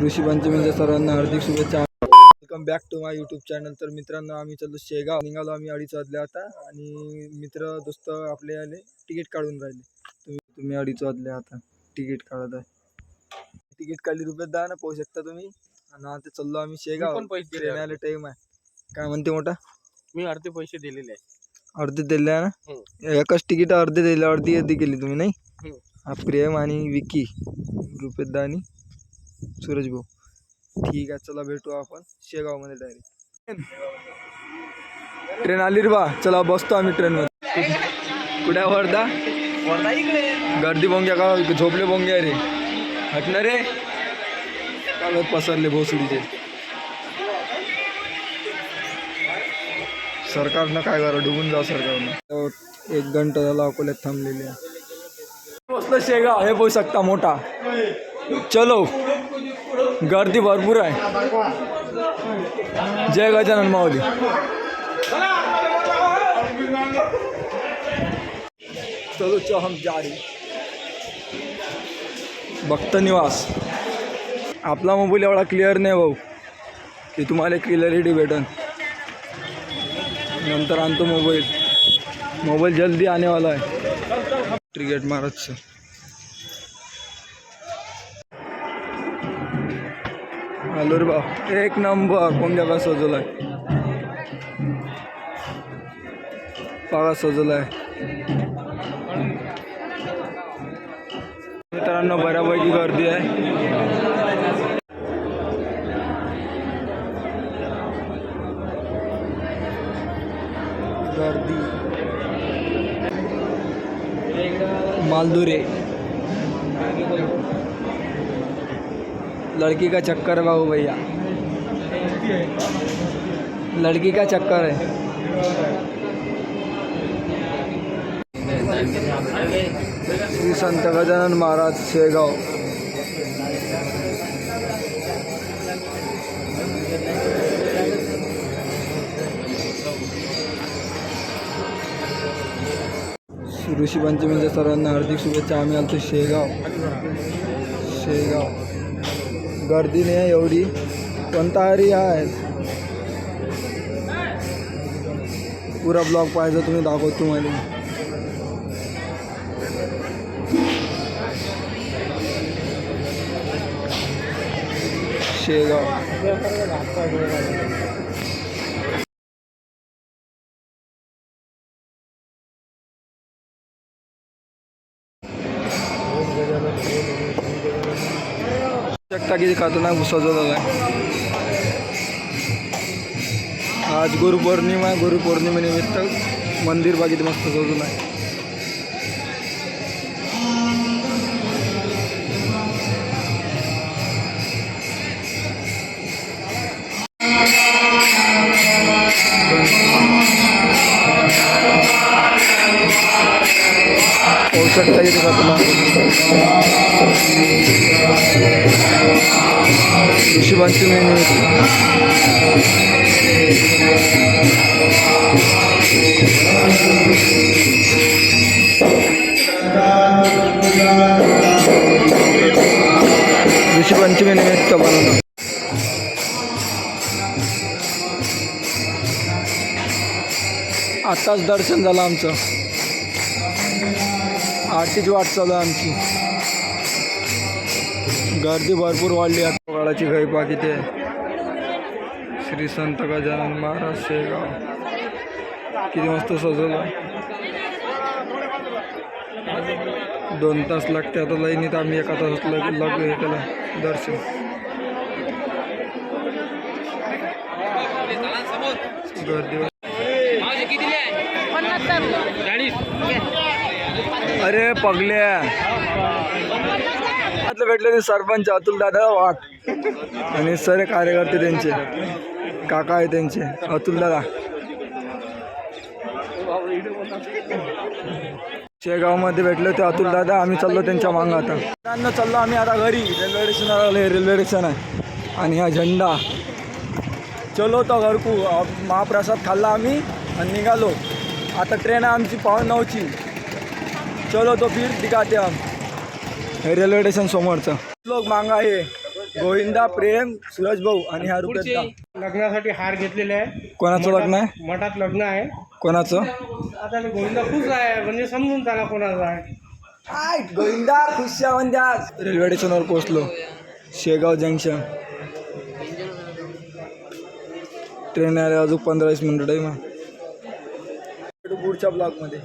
ऋषी पंचमीच्या सर्वांना हार्दिक शुभेच्छा. Welcome back to my YouTube channel तर मित्रांनो आम्ही चाललो शेगाव. निघालो आम्ही अडीच वाजले आता. आणि मित्र दोस्त आपले आले. तिकीट काढून राहिले. तुम्ही तुम्ही अडीच वाजले आता. तिकीट काढत आहे. तिकीट काढली रुपयात द्या ना पाहू शकता तुम्ही. आणि आता चाललो आम्ही शेगाव. ट्रेन आले टाईम आहे. काय म्हणते मोठा? मी अर्धे पैसे दिलेले आहे. अर्धे दिले आहे हो. ना एकाच तिकीट अर्धे दिले अर्धी अर्धी केली तुम्ही नाही? हो. प्रेम आणि विकी. रुपेदा आणि सूरज भाऊ. ठीक आहे चला भेटू आपण. शेगावमध्ये डायरेक्ट ट्रेन आली रे बा. चला बसतो आम्ही ट्रेनमध्ये कुठे आहे वर्धा? गर्दी बोंग्या का? झोपले बोंग्या रे. हटणार रे. कागद पसरले भोसडीचे. सरकारनं काय करा डुबून जा सरकारनं. एक घंटा झाला अकोल्यात थांबलेले आहे. बसलं शेगाव. हे बोलू शकता मोठा. चलो. गर्दी भरपूर आहे. जय गजानन माऊली. चलो चो हम जा भक्त निवास. आपला मोबाईल एवढा क्लिअर नाही भाऊ की तुम्हाला क्लिअरिटी भेटन. नंतर आणतो मोबाईल. मोबाईल जल्दी आनेवाला आहे. है क्रिकेट महाराजचं आलो रे एक नंबर कोणत्या का सजवला आहे पाळा सजवला आहे मित्रांनो बऱ्यापैकी गर्दी आहे. गर्दी. मालदुरे. लड़की का चक्कर है बाबू भैया। लड़की का चक्कर है। श्री संत गजानन महाराज शेगाव ऋषी पंचमीच्या सर्वांना हार्दिक शुभेच्छा. आम्ही आलतो शेगाव. शेगाव. गर्दी नाही आहे एवढी पण तयारी आहे. पुरा ब्लॉग पाहिजे तुम्ही दाखवतो तुम्हाला शेगाव. शकता किती खतरनाक सजवलेला आहे. आज गुरुपौर्णिमा आहे गुरुपौर्णिमेनिमित्त मंदिर बागेत मस्त सजवलं आहे. शकता किती खतरनाक ऋषी पंचमी निमित्त निमित्त बनवलं आत्ताच दर्शन झालं आमचं. आरतीची वाट चालू आहे आमची. गर्दी भरपूर वाढली आता काळाची घाई बाकी ते श्री संत गजानन महाराज शेगाव. किती मस्त सजवलं. दोन तास लागते आता लाईनीत आम्ही एका तासात लग लग हे केलं. दर्शन. गर्दी अरे पगल्या. आतलं भेटले ते सरपंच अतुल दादा वाट. आणि सर कार्यकर्ते त्यांचे. काका आहे त्यांचे. अतुल दादा. शेगावमध्ये भेटले ते अतुल दादा आम्ही चाललो त्यांच्या मागं आता. त्यांना चाललो आम्ही आता घरी. रेल्वे स्टेशनवर आले रेल्वे स्टेशन आहे. आणि हा झेंडा. चलो तो घरकू. महाप्रसाद खाल्ला आम्ही आणि निघालो. आता ट्रेन आहे आमची पावन नऊची चलो तो फिर दिखाते हम। हे रेल्वे स्टेशन समोरचं लोक मांगा आहे गोविंदा प्रेम सूरज भाऊ आणि हा रुपये लग्नासाठी हार घेतलेले आहे. कोणाचं लग्न आहे? मठात लग्न आहे. कोणाचं? आता ते गोविंदा खुश आहे म्हणजे समजून त्याला कोणाचं आहे. आय गोविंदा खुशा म्हणजे आज। रेल्वे स्टेशनवर पोहोचलो शेगाव जंक्शन. ट्रेन आले अजून पंधरा वीस मिनिट आहे भेटू पुढच्या ब्लॉगमध्ये.